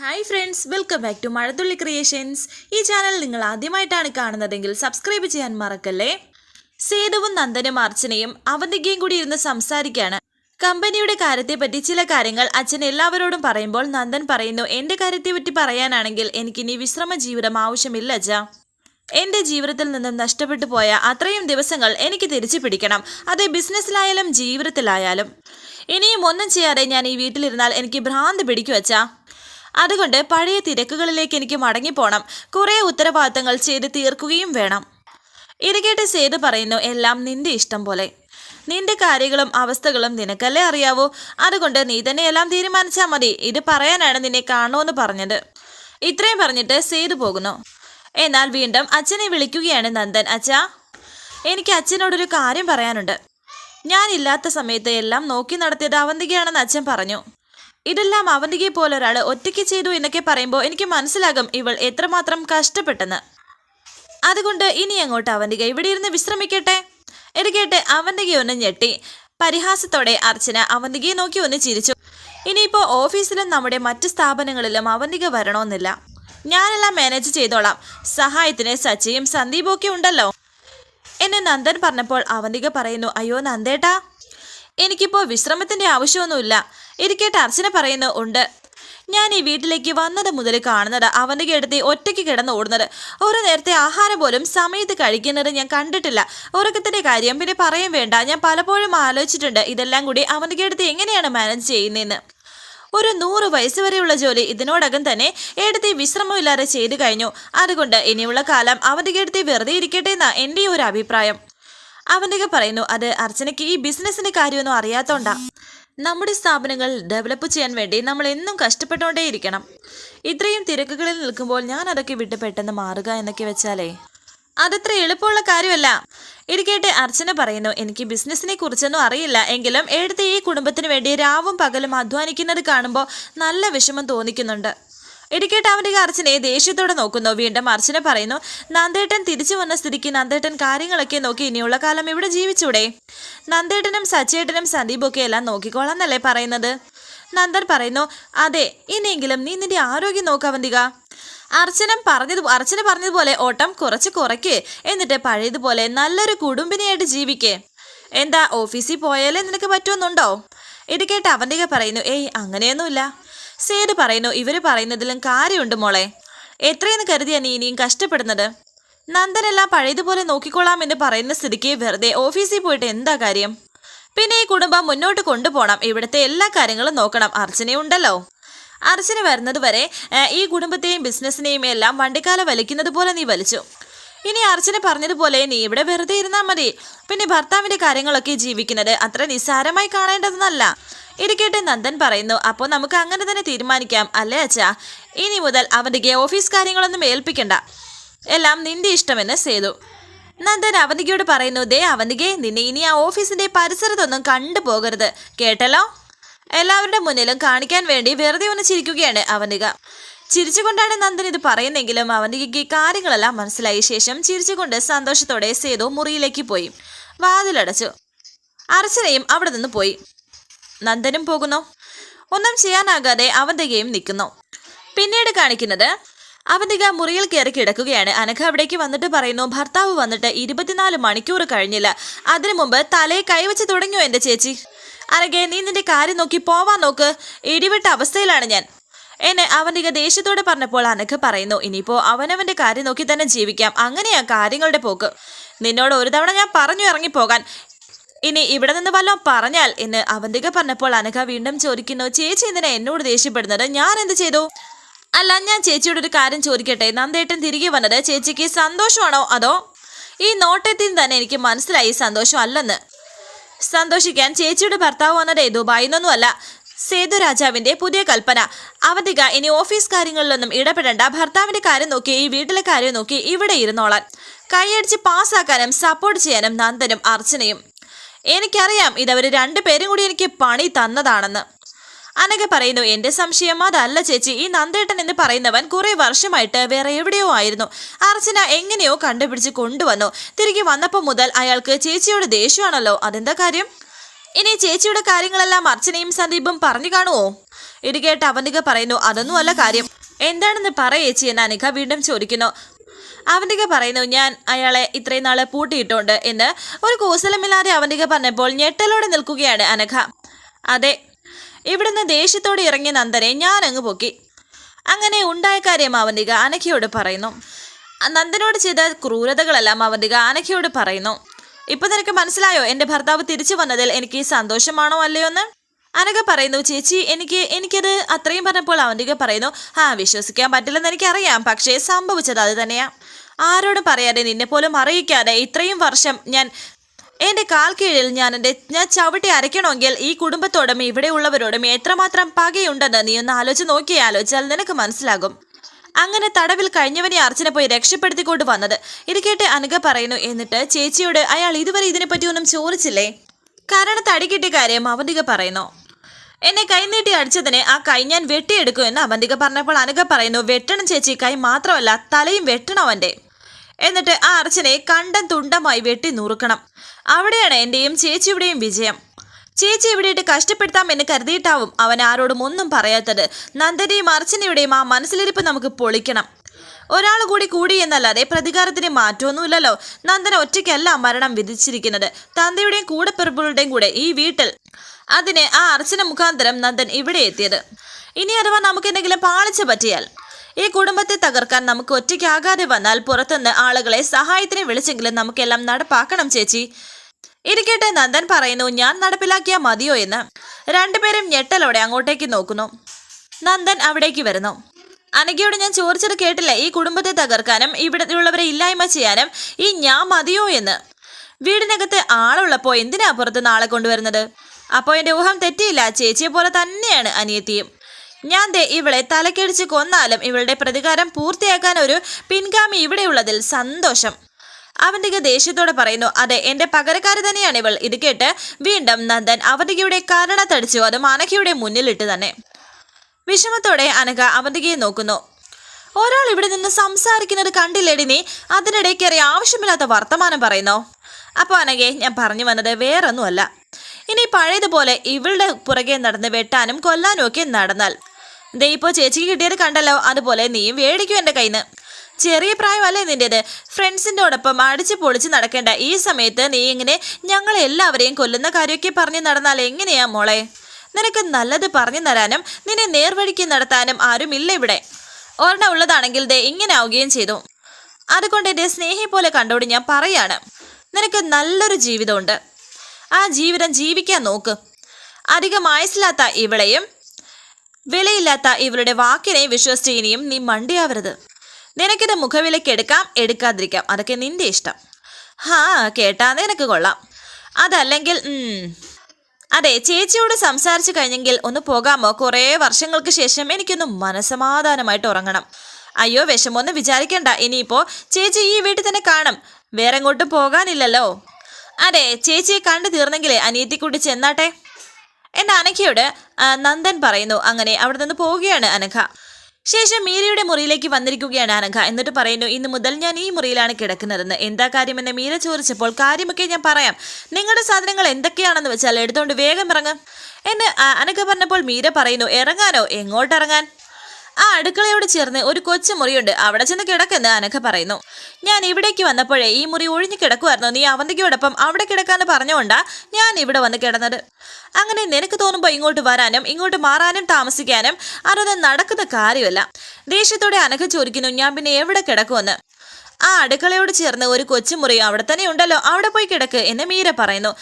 Hi friends welcome back to Mazhathulli creations ഈ channel നിങ്ങൾ ആദ്യമായിട്ടാണ് കാണുന്നതെങ്കിൽ സബ്സ്ക്രൈബ് ചെയ്യാൻ മറക്കല്ലേ? സേതുവും നന്ദനും അർച്ചനയും അവന്തികയും കൂടി ഇരുന്ന് സംസാരിക്കുകയാണ് കമ്പനിയുടെ കാര്യത്തെപ്പറ്റി ചില കാര്യങ്ങൾ അച്ഛൻ എല്ലാവരോടും പറയുമ്പോൾ നന്ദൻ പറയുന്നു എന്റെ കാര്യത്തെപ്പറ്റി പറയാനാണെങ്കിൽ എനിക്കിനി വിശ്രമ ജീവിതം ആവശ്യമില്ല അച്ഛ. എന്റെ ജീവിതത്തിൽ നിന്നും നഷ്ടപ്പെട്ടു പോയ അത്രയും ദിവസങ്ങൾ എനിക്ക് തിരിച്ചു പിടിക്കണം. അത് ബിസിനസ്സിലായാലും ജീവിതത്തിലായാലും. ഇനിയും ഒന്നും ചെയ്യാതെ ഞാൻ ഈ വീട്ടിലിരുന്നാൽ എനിക്ക് ഭ്രാന്ത് പിടിക്കും അച്ഛാ. അതുകൊണ്ട് പഴയ തിരക്കുകളിലേക്ക് എനിക്ക് മടങ്ങിപ്പോണം. കുറേ ഉത്തരവാദിത്തങ്ങൾ ചെയ്ത് തീർക്കുകയും വേണം. ഇരികേട്ട് കേട്ട് സേതു പറയുന്നു എല്ലാം നിന്റെ ഇഷ്ടം പോലെ. നിന്റെ കാര്യങ്ങളും അവസ്ഥകളും നിനക്കല്ലേ അറിയാവൂ? അതുകൊണ്ട് നീ തന്നെ എല്ലാം തീരുമാനിച്ചാൽ മതി. ഇത് പറയാനാണ് നിന്നെ കാണുമെന്ന് പറഞ്ഞത്. ഇത്രയും പറഞ്ഞിട്ട് സേതു പോകുന്നു. എന്നാൽ വീണ്ടും അച്ഛനെ വിളിക്കുകയാണ് നന്ദൻ. അച്ഛാ എനിക്ക് അച്ഛനോടൊരു കാര്യം പറയാനുണ്ട്. ഞാനില്ലാത്ത സമയത്ത് എല്ലാം നോക്കി നടത്തിയത് അവന്തികയാണെന്ന് അച്ഛൻ പറഞ്ഞു. ഇതെല്ലാം അവന്തികയെ ഒരാൾ ഒറ്റയ്ക്ക് ചെയ്തു എന്നൊക്കെ പറയുമ്പോൾ എനിക്ക് മനസ്സിലാകും ഇവൾ എത്രമാത്രം കഷ്ടപ്പെട്ടെന്ന്. അതുകൊണ്ട് ഇനി അങ്ങോട്ട് അവന്തിക? ഇവിടെ ഇരുന്ന് വിശ്രമിക്കട്ടെ? എടുക്കട്ടെ കേട്ട് അവന്തിക ഒന്ന് ഞെട്ടി. പരിഹാസത്തോടെ അർച്ചന അവന്തികയെ നോക്കി ഒന്ന് ചിരിച്ചു. ഇനിയിപ്പോൾ ഓഫീസിലും നമ്മുടെ മറ്റ് സ്ഥാപനങ്ങളിലും അവന്തിക വരണമെന്നില്ല. ഞാനെല്ലാം മാനേജ് ചെയ്തോളാം. സഹായത്തിന് സച്ചിയും സന്ദീപും ഒക്കെ ഉണ്ടല്ലോ. എന്നെ നന്ദൻ പറഞ്ഞപ്പോൾ അവന്തിക പറയുന്നു അയ്യോ നന്ദേട്ടാ എനിക്കിപ്പോൾ വിശ്രമത്തിന്റെ ആവശ്യമൊന്നുമില്ല. ഇരിക്കട്ടെ അർച്ചന പറയുന്നു ഉണ്ട്. ഞാൻ ഈ വീട്ടിലേക്ക് വന്നത് മുതൽ കാണുന്നത് അവന്റെ കിടത്തി ഒറ്റയ്ക്ക് കിടന്ന് ഓടുന്നത്. ഒരു നേരത്തെ ആഹാരം പോലും സമയത്ത് കഴിക്കുന്നത് ഞാൻ കണ്ടിട്ടില്ല. ഉറക്കത്തിന്റെ കാര്യം പിന്നെ പറയാൻ വേണ്ട. ഞാൻ പലപ്പോഴും ആലോചിച്ചിട്ടുണ്ട് ഇതെല്ലാം കൂടി അവന്റെ കിടത്തി എങ്ങനെയാണ് മാനേജ് ചെയ്യുന്നതെന്ന് ഒരു നൂറ് വയസ്സ് വരെയുള്ള ജോലി ഇതിനോടകം തന്നെ എടുത്തി വിശ്രമമില്ലാതെ ചെയ്തു കഴിഞ്ഞു. അതുകൊണ്ട് ഇനിയുള്ള കാലം അവന്റെ കിടത്തി വെറുതെ ഇരിക്കട്ടെ എന്നാണ് എന്റെ ഒരു അഭിപ്രായം. അവന്റെ പറയുന്നു അത് അർച്ചനയ്ക്ക് ഈ ബിസിനസ്സിന്റെ കാര്യമൊന്നും അറിയാത്തോണ്ടാ. നമ്മുടെ സ്ഥാപനങ്ങൾ ഡെവലപ്പ് ചെയ്യാൻ വേണ്ടി നമ്മൾ എന്നും കഷ്ടപ്പെട്ടുകൊണ്ടേയിരിക്കണം ഇത്രയും തിരക്കുകളിൽ നിൽക്കുമ്പോൾ ഞാൻ അതൊക്കെ വിട്ട് പെട്ടെന്ന് മാറുക എന്നൊക്കെ വെച്ചാലേ? അതത്ര എളുപ്പമുള്ള കാര്യമല്ല. ഇരിക്കട്ടെ അർച്ചന പറയുന്നു എനിക്ക് ബിസിനസ്സിനെ കുറിച്ചൊന്നും അറിയില്ല. എങ്കിലും എഴുത്ത് ഈ കുടുംബത്തിന് വേണ്ടി രാവും പകലും അധ്വാനിക്കുന്നത് കാണുമ്പോൾ നല്ല വിഷമം തോന്നിക്കുന്നുണ്ട്. ഇടിക്കേട്ട് അവന്റെ അർച്ചനെ ദേഷ്യത്തോടെ നോക്കുന്നു. വീണ്ടും അർച്ചന പറയുന്നു നന്ദേട്ടൻ തിരിച്ചു വന്ന സ്ഥിതിക്ക് നന്ദേട്ടൻ കാര്യങ്ങളൊക്കെ നോക്കി ഇനിയുള്ള കാലം ഇവിടെ ജീവിച്ചൂടെ? നന്ദേട്ടനും സച്ചേട്ടനും സന്ദീപൊക്കെ എല്ലാം നോക്കിക്കോളാന്നല്ലേ പറയുന്നത്? നന്ദൻ പറയുന്നു അതെ ഇനിയെങ്കിലും നീ നിന്റെ ആരോഗ്യം നോക്കാവന്തിക അർച്ചന പറഞ്ഞത് അർച്ചന പറഞ്ഞതുപോലെ ഓട്ടം കുറച്ച് കുറയ്ക്ക്. എന്നിട്ട് പഴയതുപോലെ നല്ലൊരു കുടുംബിനിയായിട്ട് ജീവിക്കേ. എന്താ ഓഫീസിൽ പോയാലേ നിനക്ക് പറ്റുമെന്നുണ്ടോ ഇത് കേട്ട് അവന്തിക പറയുന്നു ഏയ് അങ്ങനെയൊന്നുമില്ല. സേതു പറയുന്നു ഇവർ പറയുന്നതിലും കാര്യമുണ്ട് മോളെ. എത്രയെന്ന് കരുതിയാ നീ ഇനിയും കഷ്ടപ്പെടുന്നത്? നന്ദനെല്ലാം പഴയതുപോലെ നോക്കിക്കൊള്ളാം എന്ന് പറയുന്ന സ്ഥിതിക്ക് വെറുതെ ഓഫീസിൽ പോയിട്ട് എന്താ കാര്യം? പിന്നെ ഈ കുടുംബം മുന്നോട്ട് കൊണ്ടുപോകണം ഇവിടുത്തെ എല്ലാ കാര്യങ്ങളും നോക്കണം. അർച്ചനയുണ്ടല്ലോ അർച്ചന വരുന്നത് വരെ ഏ, ഈ കുടുംബത്തെയും ബിസിനസ്സിനെയും എല്ലാം വണ്ടിക്കാല വലിക്കുന്നത് പോലെ നീ വലിച്ചു. ഇനി അർച്ചന പറഞ്ഞതുപോലെ നീ ഇവിടെ വെറുതെ ഇരുന്നാൽ മതി. പിന്നെ ഭർത്താവിന്റെ കാര്യങ്ങളൊക്കെ ജീവിക്കുന്നത് അത്ര നിസ്സാരമായി കാണേണ്ടതെന്നല്ല. ഇരിക്കട്ടെ നന്ദൻ പറയുന്നു അപ്പോൾ നമുക്ക് അങ്ങനെ തന്നെ തീരുമാനിക്കാം അല്ലേ അച്ഛാ? ഇനി മുതൽ അവന്തിക്ക് ഓഫീസ് കാര്യങ്ങളൊന്നും ഏൽപ്പിക്കണ്ട. എല്ലാം നിന്റെ ഇഷ്ടമെന്ന് സേതു. നന്ദൻ അവന്തികയോട് പറയുന്നു ദേ അവന്തികെ നിന്നെ ഇനി ആ ഓഫീസിന്റെ പരിസരത്തൊന്നും കണ്ടു കണ്ടുപോകരുത്. കേട്ടല്ലോ? എല്ലാവരുടെ മുന്നിലും കാണിക്കാൻ വേണ്ടി വെറുതെ ഒന്ന് ചിരിക്കുകയാണ് അവന്തിക ചിരിച്ചുകൊണ്ടാണ് നന്ദൻ ഇത് പറയുന്നെങ്കിലും അവന്തികയ്ക്ക് കാര്യങ്ങളെല്ലാം മനസ്സിലായ ശേഷം ചിരിച്ചുകൊണ്ട് സന്തോഷത്തോടെ സേതു മുറിയിലേക്ക് പോയി. വാതിലടച്ചു. അർച്ചനയും അവിടെ നിന്ന് പോയി. നന്ദനും പോകുന്നു. ഒന്നും ചെയ്യാനാകാതെ അവന്തികയും നിൽക്കുന്നു. പിന്നീട് കാണിക്കുന്നത് അവന്തിക മുറിയിൽ കയറി കിടക്കുകയാണ്. അനഘ അവിടേക്ക് വന്നിട്ട് പറയുന്നു ഭർത്താവ് വന്നിട്ട് ഇരുപത്തിനാല് മണിക്കൂർ കഴിഞ്ഞില്ല. അതിനു മുമ്പ് തലയെ കൈവച്ച് തുടങ്ങിയോ എന്റെ ചേച്ചി? അനഘെ നീ നിന്റെ കാര്യം നോക്കി പോവാൻ നോക്ക്. ഇടിവിട്ട അവസ്ഥയിലാണ് ഞാൻ. എന്നെ അവന്തിക ദേഷ്യത്തോടെ പറഞ്ഞപ്പോൾ അനഘ പറയുന്നു ഇനിയിപ്പോ അവനവന്റെ കാര്യം നോക്കി തന്നെ ജീവിക്കാം. അങ്ങനെയാ കാര്യങ്ങളുടെ പോക്ക്. നിന്നോട് ഒരു തവണ ഞാൻ പറഞ്ഞു ഇറങ്ങിപ്പോകാൻ. ഇനി ഇവിടെ നിന്ന് വല്ലതും പറഞ്ഞാൽ എന്ന് അവന്തിക പറഞ്ഞപ്പോൾ അനഘ വീണ്ടും ചോദിക്കുന്നു ചേച്ചി എന്തിനാ എന്നോട് ദേഷ്യപ്പെടുന്നത്? ഞാൻ എന്ത് ചെയ്തു? അല്ല ഞാൻ ചേച്ചിയോട് ഒരു കാര്യം ചോദിക്കട്ടെ. നന്ദേട്ടൻ തിരികെ വന്നത് ചേച്ചിക്ക് സന്തോഷമാണോ അതോ? ഈ നോട്ടത്തിൽ തന്നെ എനിക്ക് മനസ്സിലായി സന്തോഷം അല്ലെന്ന് സന്തോഷിക്കാൻ ചേച്ചിയുടെ ഭർത്താവ് വന്നത് ദുബായിൽ നിന്നൊന്നുമല്ല സേതു രാജാവിന്റെ പുതിയ കൽപ്പന. അവധിക ഇനി ഓഫീസ് കാര്യങ്ങളിലൊന്നും ഇടപെടേണ്ട. ഭർത്താവിന്റെ കാര്യം നോക്കി ഈ വീട്ടിലെ കാര്യം നോക്കി ഇവിടെ ഇരുന്നോളാൻ. കൈയടിച്ച് പാസ്സാക്കാനും സപ്പോർട്ട് ചെയ്യാനും നന്ദനും അർച്ചനയും. എനിക്കറിയാം ഇതവർ രണ്ടുപേരും കൂടി എനിക്ക് പണി തന്നതാണെന്ന്. അനഘ പറയുന്നു എന്റെ സംശയം അതല്ല ചേച്ചി. ഈ നന്ദേട്ടൻ എന്ന് പറയുന്നവൻ കുറെ വർഷമായിട്ട് വേറെ എവിടെയോ ആയിരുന്നു. അർച്ചന എങ്ങനെയോ കണ്ടുപിടിച്ച് കൊണ്ടുവന്നു. തിരികെ വന്നപ്പോൾ മുതൽ അയാൾക്ക് ചേച്ചിയോട് ദേഷ്യമാണല്ലോ. അതെന്താ കാര്യം? ഇനി ചേച്ചിയുടെ കാര്യങ്ങളെല്ലാം അർച്ചനയും സന്ദീപും പറഞ്ഞു കാണുമോ ഇത് കേട്ട് അവന്തിക പറയുന്നു അതൊന്നും അല്ല കാര്യം. എന്താണെന്ന് പറയേച്ചി എന്ന് അനിക വീണ്ടും ചോദിക്കുന്നു. അവന്തിക പറയുന്നു ഞാൻ അയാളെ ഇത്രയും നാളെ പൂട്ടിയിട്ടുണ്ട് എന്ന്. ഒരു കൂസലമില്ലാതെ അവന്തിക പറഞ്ഞപ്പോൾ ഞെട്ടലോടെ നിൽക്കുകയാണ് അനഘ. അതെ ഇവിടുന്ന് ദേഷ്യത്തോടെ ഇറങ്ങിയ നന്ദനെ ഞാൻ അങ്ങ് പൊക്കി. അങ്ങനെ ഉണ്ടായ കാര്യം അവന്തിക അനഘയോട് പറയുന്നു. നന്ദനോട് ചെയ്ത ക്രൂരതകളെല്ലാം അവന്തിക അനഘയോട് പറയുന്നു. ഇപ്പൊ നിനക്ക് മനസ്സിലായോ? എന്റെ ഭർത്താവ് തിരിച്ചു വന്നതിൽ എനിക്ക് സന്തോഷമാണോ അല്ലയോ എന്ന്? അനഘ പറയുന്നു ചേച്ചി എനിക്ക് എനിക്കത് അത്രയും പറഞ്ഞപ്പോൾ അവന്തിക പറയുന്നു ആ വിശ്വസിക്കാൻ പറ്റില്ലെന്ന് എനിക്കറിയാം പക്ഷേ സംഭവിച്ചത് അത് തന്നെയാ. ആരോടും പറയാതെ നിന്നെ പോലും അറിയിക്കാതെ ഇത്രയും വർഷം ഞാൻ എന്റെ കാൽ കീഴിൽ ഞാൻ എന്റെ ഞാൻ ചവിട്ടി അരയ്ക്കണമെങ്കിൽ ഈ കുടുംബത്തോടും ഇവിടെയുള്ളവരോടും എത്രമാത്രം പകയുണ്ടെന്ന് നീ ഒന്ന് ആലോചിച്ച് നോക്കിയാലോചിച്ചാൽ നിനക്ക് മനസ്സിലാകും. അങ്ങനെ തടവിൽ കഴിഞ്ഞവനെ അർച്ചന പോയി രക്ഷപ്പെടുത്തിക്കൊണ്ട് വന്നത്. ഇത് കേട്ട് അനഘ പറയുന്നു എന്നിട്ട് ചേച്ചിയോട് അയാൾ ഇതുവരെ ഇതിനെപ്പറ്റി ഒന്നും ചോദിച്ചില്ലേ? കാരണം തടികിട്ടിയ കാര്യം അവന്തിക പറയുന്നു. എന്നെ കൈനീട്ടി അടിച്ചതിനെ ആ കൈ ഞാൻ വെട്ടിയെടുക്കും എന്ന് അവന്തിക പറഞ്ഞപ്പോൾ അനഘ പറയുന്നു വെട്ടണം ചേച്ചി കൈ മാത്രമല്ല തലയും വെട്ടണം അവന്റെ. എന്നിട്ട് ആ അർച്ചനെ കണ്ടം തുണ്ടമായി വെട്ടി നുറുക്കണം. അവിടെയാണ് എന്റെയും ചേച്ചിയുടെയും വിജയം. ചേച്ചി ഇവിടെയിട്ട് കഷ്ടപ്പെടുത്താം എന്ന് കരുതിയിട്ടാവും അവൻ ആരോടും ഒന്നും പറയാത്തത്. നന്ദനെയും അർച്ചനയുടെയും ആ മനസ്സിലിരിപ്പ് നമുക്ക് പൊളിക്കണം. ഒരാൾ കൂടി കൂടി എന്നല്ലാതെ പ്രതികാരത്തിന് മാറ്റമൊന്നുമില്ലല്ലോ. നന്ദന ഒറ്റയ്ക്കല്ല മരണം വിധിച്ചിരിക്കുന്നത്. തന്തയുടെയും കൂടെപ്പിറപ്പുകളുടെയും കൂടെ ഈ വീട്ടിൽ അതിന് ആ അർച്ചന മുഖാന്തരം നന്ദൻ ഇവിടെ എത്തിയത്. ഇനി അഥവാ നമുക്ക് എന്തെങ്കിലും പാളിച്ച പറ്റിയാൽ ഈ കുടുംബത്തെ തകർക്കാൻ നമുക്ക് ഒറ്റയ്ക്കാകാതെ വന്നാൽ പുറത്തുനിന്ന് ആളുകളെ സഹായത്തിന് വിളിച്ചെങ്കിലും നമുക്കെല്ലാം നടപ്പാക്കണം ചേച്ചി. ഇരിക്കട്ടെ നന്ദൻ പറയുന്നു ഞാൻ നടപ്പിലാക്കിയാൽ മതിയോ എന്ന്. രണ്ടുപേരും ഞെട്ടലോടെ അങ്ങോട്ടേക്ക് നോക്കുന്നു. നന്ദൻ അവിടേക്ക് വരുന്നു. അനഘയോട് ഞാൻ ചോദിച്ചത് കേട്ടില്ല. ഈ കുടുംബത്തെ തകർക്കാനും ഇവിടെയുള്ളവരെ ഇല്ലായ്മ ചെയ്യാനും ഈ ഞാൻ മതിയോ എന്ന്. വീടിനകത്ത് ആളുള്ളപ്പോ എന്തിനാ പുറത്ത് നാളെ കൊണ്ടുവരുന്നത്? അപ്പോൾ എന്റെ ഊഹം തെറ്റിയില്ല. ചേച്ചിയെ പോലെ തന്നെയാണ് അനിയത്തിയും. ഞാൻ ദേ ഇവളെ തലക്കടിച്ച് കൊന്നാലും ഇവളുടെ പ്രതികാരം പൂർത്തിയാക്കാൻ ഒരു പിൻഗാമി ഇവിടെയുള്ളതിൽ സന്തോഷം. അവന്തിക ദേഷ്യത്തോടെ പറയുന്നു അതെ എന്റെ പകരക്കാരി തന്നെയാണ് ഇവൾ. ഇത് കേട്ട് വീണ്ടും നന്ദൻ അവന്തികയുടെ കാരണത്തടിച്ചു അത് അനഘയുടെ മുന്നിലിട്ട് തന്നെ. വിഷമത്തോടെ അനക അവന്തികയെ നോക്കുന്നു. ഒരാൾ ഇവിടെ നിന്ന് സംസാരിക്കുന്നത് കണ്ടില്ലേടി നീ? അതിനിടെ കയറി ആവശ്യമില്ലാത്ത വർത്തമാനം പറയുന്നോ? അപ്പോൾ അനഘയെ ഞാൻ പറഞ്ഞു വന്നത് വേറൊന്നുമല്ല. ഇനി പഴയതുപോലെ ഇവളുടെ പുറകെ നടന്ന് വെട്ടാനും കൊല്ലാനും ഒക്കെ നടന്നാൽ. ദേ ചേച്ചിക്ക് കിട്ടിയത് കണ്ടല്ലോ അതുപോലെ നീയും വേടിക്കും എന്റെ കയ്യിൽ നിന്ന് ചെറിയ പ്രായമല്ലേ നിന്റേത് ഒപ്പം അടിച്ച് പൊളിച്ച് നടക്കേണ്ട ഈ സമയത്ത് നീ ഇങ്ങനെ ഞങ്ങളെല്ലാവരെയും കൊല്ലുന്ന കാര്യമൊക്കെ പറഞ്ഞ് നടന്നാൽ എങ്ങനെയാ മോളെ? നിനക്ക് നല്ലത് പറഞ്ഞു തരാനും നിന്നെ നേർവഴിക്ക് നടത്താനും ആരുമില്ല ഇവിടെ. ഒരെണ്ണം ഉള്ളതാണെങ്കിൽ ദേ ഇങ്ങനെ ആവുകയും ചെയ്തു. അതുകൊണ്ട് എന്റെ സ്നേഹി പോലെ കണ്ടോട് ഞാൻ പറയാണ്. നിനക്ക് നല്ലൊരു ജീവിതമുണ്ട്. ആ ജീവിതം ജീവിക്കാൻ നോക്ക്. അധികം ആയുസില്ലാത്ത ഇവളെയും വിലയില്ലാത്ത ഇവളുടെ വാക്കിനെ വിശ്വസിച്ച് ഇനിയും നീ മണ്ടിയാവരുത്. നിനക്കിത് മുഖവിലേക്ക് എടുക്കാം എടുക്കാതിരിക്കാം. അതൊക്കെ നിന്റെ ഇഷ്ടം. ഹാ കേട്ടാ നിനക്ക് കൊള്ളാം. അതല്ലെങ്കിൽ അതെ ചേച്ചിയോട് സംസാരിച്ചു കഴിഞ്ഞെങ്കിൽ ഒന്ന് പോകാമോ? കുറേ വർഷങ്ങൾക്ക് ശേഷം എനിക്കൊന്ന് മനസമാധാനമായിട്ട് ഉറങ്ങണം. അയ്യോ വിഷമൊന്നും വിചാരിക്കണ്ട. ഇനിയിപ്പോ ചേച്ചി ഈ വീട്ടിൽ തന്നെ കാണും. വേറെ എങ്ങോട്ടും പോകാനില്ലല്ലോ. അതെ ചേച്ചിയെ കണ്ടു തീർന്നെങ്കിലേ കൂടി ചെന്നാട്ടെ. എന്റെ അനഘയോട് നന്ദൻ പറയുന്നു. അങ്ങനെ അവിടെ നിന്ന് പോവുകയാണ് അനഘ. ശേഷം മീരയുടെ മുറിയിലേക്ക് വന്നിരിക്കുകയാണ് അനഘ. എന്നിട്ട് പറയുന്നു ഇന്ന് മുതൽ ഞാൻ ഈ മുറിയിലാണ് കിടക്കുന്നതെന്ന്. എന്താ കാര്യമെന്ന് മീര ചോദിച്ചപ്പോൾ കാര്യമൊക്കെ ഞാൻ പറയാം. നിങ്ങളുടെ സാധനങ്ങൾ എന്തൊക്കെയാണെന്ന് വെച്ചാൽ എടുത്തുകൊണ്ട് വേഗം ഇറങ്ങും. എന്ന് അനഘ പറഞ്ഞപ്പോൾ മീര പറയുന്നു ഇറങ്ങാനോ? എങ്ങോട്ടിറങ്ങാൻ ആ അടുക്കളയോട് ചേർന്ന് ഒരു കൊച്ചു മുറിയുണ്ട്. അവിടെ ചെന്ന് കിടക്കെന്ന് അനഘ പറയുന്നു. ഞാൻ ഇവിടേക്ക് വന്നപ്പോഴേ ഈ മുറി ഒഴിഞ്ഞു കിടക്കുമായിരുന്നു നീ അവന്തിക്കോടൊപ്പം അവിടെ കിടക്കാന്ന് പറഞ്ഞുകൊണ്ടാ ഞാൻ ഇവിടെ വന്ന് കിടന്നത്. അങ്ങനെ നിനക്ക് തോന്നുമ്പോൾ ഇങ്ങോട്ട് വരാനും ഇങ്ങോട്ട് മാറാനും താമസിക്കാനും അതൊന്നും നടക്കുന്ന കാര്യമല്ല. ദേഷ്യത്തോടെ അനഘ ചോദിക്കുന്നു ഞാൻ പിന്നെ എവിടെ കിടക്കുമെന്ന്? ആ അടുക്കളയോട് ചേർന്ന് ഒരു കൊച്ചുമുറി അവിടെ തന്നെ ഉണ്ടല്ലോ. അവിടെ പോയി കിടക്ക് എന്ന് മീര പറയുന്നു.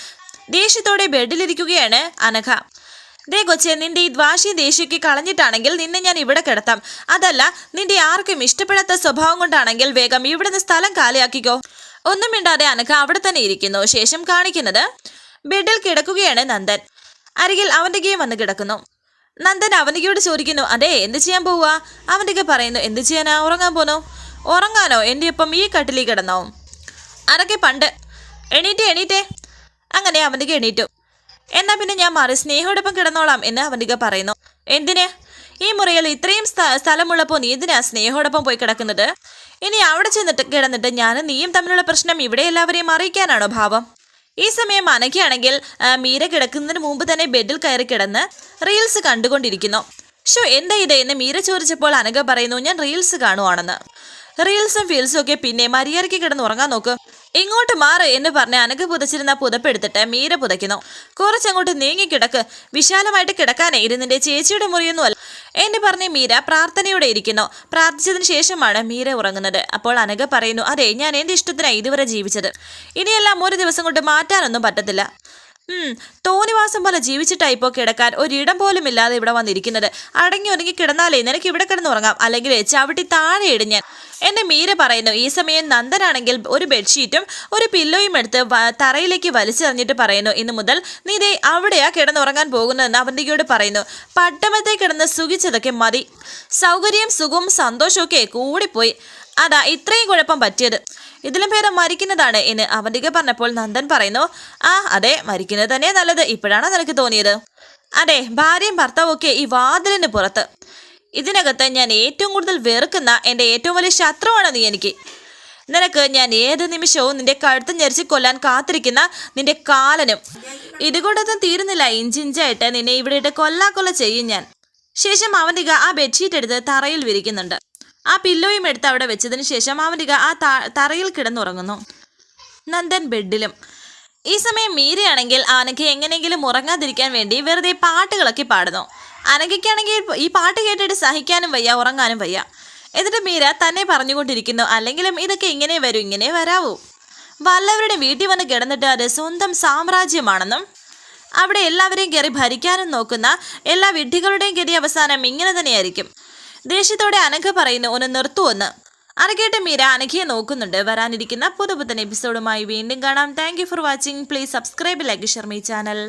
ദേഷ്യത്തോടെ ബെഡിലിരിക്കുകയാണ് അനഘ. ദേ കൊച്ചെ നിന്റെ ഈ ദ്വാശിയും ദേഷ്യക്ക് കളഞ്ഞിട്ടാണെങ്കിൽ നിന്നെ ഞാൻ ഇവിടെ കിടത്താം. അതല്ല നിന്റെ ആർക്കും ഇഷ്ടപ്പെടാത്ത സ്വഭാവം കൊണ്ടാണെങ്കിൽ വേഗം ഇവിടുന്ന് സ്ഥലം കാലിയാക്കിക്കോ. ഒന്നും മിണ്ടാതെ അനഘ അവിടെ തന്നെ ഇരിക്കുന്നു. ശേഷം കാണിക്കുന്നത് ബെഡിൽ കിടക്കുകയാണ് നന്ദൻ. അരികിൽ അവന്തികയും വന്ന് കിടക്കുന്നു. നന്ദൻ അവനികയോട് ചോദിക്കുന്നു അതെ എന്ത് ചെയ്യാൻ പോവുക? അവന്തിക പറയുന്നു എന്ത് ചെയ്യാനാ? ഉറങ്ങാൻ പോന്നോ? ഉറങ്ങാനോ? എന്റെ ഒപ്പം ഈ കട്ടിലിൽ കിടന്നോ? അതൊക്കെ പണ്ട് എണീറ്റേ എണീറ്റേ. അങ്ങനെ അവന്തിക എണീറ്റു. എന്നാ പിന്നെ ഞാൻ മാറി. സ്നേഹയോടൊപ്പം കിടന്നോളാം എന്ന് അവനിക പറയുന്നു. എന്തിന്? ഈ മുറിയിൽ ഇത്രയും സ്ഥലമുള്ളപ്പോൾ നീ എന്തിനാ സ്നേഹയോടൊപ്പം പോയി കിടക്കുന്നത്? ഇനി അവിടെ ചെന്നിട്ട് കിടന്നിട്ട് ഞാനും നീയും തമ്മിലുള്ള പ്രശ്നം ഇവിടെ എല്ലാവരെയും അറിയിക്കാനാണോ ഭാവം? ഈ സമയം അനഘയാണെങ്കിൽ മീര കിടക്കുന്നതിന് മുമ്പ് തന്നെ ബെഡിൽ കയറി കിടന്ന് റീൽസ് കണ്ടുകൊണ്ടിരിക്കുന്നു. ഷോ എന്താ ഇത് എന്ന് മീര ചോദിച്ചപ്പോൾ അനഘ പറയുന്നു ഞാൻ റീൽസ് കാണുവാണെന്ന്. റീൽസും ഫീൽസും ഒക്കെ പിന്നെ മര്യാദയ്ക്ക് കിടന്ന് ഉറങ്ങാൻ നോക്ക്. ഇങ്ങോട്ട് മാറ് എന്ന് പറഞ്ഞ് അനക്ക് പുതച്ചിരുന്ന പുതപ്പെടുത്തിട്ട് മീര പുതയ്ക്കുന്നു. കുറച്ചങ്ങോട്ട് നീങ്ങി കിടക്ക് വിശാലമായിട്ട് കിടക്കാനേ ഇരുന്നിന്റെ ചേച്ചിയുടെ മുറിയൊന്നും അല്ല എന്ന് പറഞ്ഞ് മീര പ്രാർത്ഥനയോടെ ഇരിക്കുന്നു. പ്രാർത്ഥിച്ചതിന് ശേഷമാണ് മീര ഉറങ്ങുന്നത്. അപ്പോൾ അനഘ പറയുന്നു അതെ ഞാൻ എന്റെ ഇഷ്ടത്തിനായി ഇതുവരെ ജീവിച്ചത്. ഇനിയെല്ലാം ഒരു ദിവസം കൊണ്ട് മാറ്റാനൊന്നും പറ്റത്തില്ല. തോന്നിവാസം പോലെ ജീവിച്ചിട്ടാ ഇപ്പോൾ കിടക്കാൻ ഒരിടം പോലും ഇല്ലാതെ ഇവിടെ വന്നിരിക്കുന്നത്. അടങ്ങി ഒതുങ്ങി കിടന്നാലേ നിനക്ക് ഇവിടെ കിടന്ന് ഉറങ്ങാം. അല്ലെങ്കിൽ ചവിട്ടി താഴെ ഇടും ഞാൻ. എന്നെ മീര പറയുന്നു ഈ സമയം നന്ദനാണെങ്കിൽ ഒരു ബെഡ്ഷീറ്റും ഒരു പില്ലോയും എടുത്ത് തറയിലേക്ക് വലിച്ചെറിഞ്ഞിട്ട് പറയുന്നു. ഇന്ന് മുതൽ നീ ദേ അവിടെയാ കിടന്നുറങ്ങാൻ പോകുന്നതെന്ന് അവന്തികയോട് പറയുന്നു. പട്ടമത്തെ കിടന്ന് സുഖിച്ചതൊക്കെ മതി. സൗകര്യം സുഖവും സന്തോഷവും ഒക്കെ കൂടിപ്പോയി. അതാ ഇത്രയും കുഴപ്പം പറ്റിയത്. ഇതിലും ഭേദം മരിക്കുന്നതാണ് എന്ന് അവന്തിക പറഞ്ഞപ്പോൾ നന്ദൻ പറയുന്നു ആ അതെ മരിക്കുന്നത് തന്നെ നല്ലത്. ഇപ്പോഴാണ് നിനക്ക് തോന്നിയത്? അതെ ഭാര്യയും ഭർത്താവും ഒക്കെ ഈ വാതിലിന് പുറത്ത്. ഇതിനകത്ത് ഞാൻ ഏറ്റവും കൂടുതൽ വെറുക്കുന്ന എന്റെ ഏറ്റവും വലിയ ശത്രുവാണ് നീ എനിക്ക്. നിനക്ക് ഞാൻ ഏത് നിമിഷവും നിന്റെ കഴുത്ത് ഞെരിച്ച് കൊല്ലാൻ കാത്തിരിക്കുന്ന നിന്റെ കാലനും. ഇതുകൊണ്ടൊന്നും തീരുന്നില്ല. ഇഞ്ചിഞ്ചായിട്ട് നിന്നെ ഇവിടെ ഇട്ട് കൊല്ലാക്കൊല്ല ചെയ്യും ഞാൻ. ശേഷം അവന്തിക ആ ബെഡ്ഷീറ്റ് എടുത്ത് തറയിൽ വിരിക്കുന്നുണ്ട്. ആ പില്ലോയും എടുത്ത് അവിടെ വെച്ചതിന് ശേഷം അവനിക ആ തറയിൽ കിടന്നുറങ്ങുന്നു. നന്ദൻ ബെഡിലും. ഈ സമയം മീരയാണെങ്കിൽ ആനയ്ക്ക് എങ്ങനെയെങ്കിലും ഉറങ്ങാതിരിക്കാൻ വേണ്ടി വെറുതെ പാട്ടുകളൊക്കെ പാടുന്നു. അനഘയ്ക്കാണെങ്കിൽ ഈ പാട്ട് കേട്ടിട്ട് സഹിക്കാനും വയ്യ ഉറങ്ങാനും വയ്യ. എന്നിട്ട് മീര തന്നെ പറഞ്ഞുകൊണ്ടിരിക്കുന്നു അല്ലെങ്കിലും ഇതൊക്കെ ഇങ്ങനെ വരും ഇങ്ങനെ വരാവൂ. വല്ലവരുടെ വീട്ടിൽ വന്ന് കിടന്നിട്ട് അത് സ്വന്തം സാമ്രാജ്യമാണെന്നും അവിടെ എല്ലാവരെയും കയറി ഭരിക്കാനും നോക്കുന്ന എല്ലാ വിഡ്ഢികളുടെയും ഗതി അവസാനം ഇങ്ങനെ തന്നെയായിരിക്കും. ദേഷ്യത്തോടെ അനഘ പറയുന്നു ഒന്ന് നിർത്തുവെന്ന് അരകേട്ട മീര അനഘയെ നോക്കുന്നുണ്ട്. വരാനിരിക്കുന്ന പുതുപുത്തൻ എപ്പിസോഡുമായി വീണ്ടും കാണാം. Thank for watching please subscribe like Sharmi channel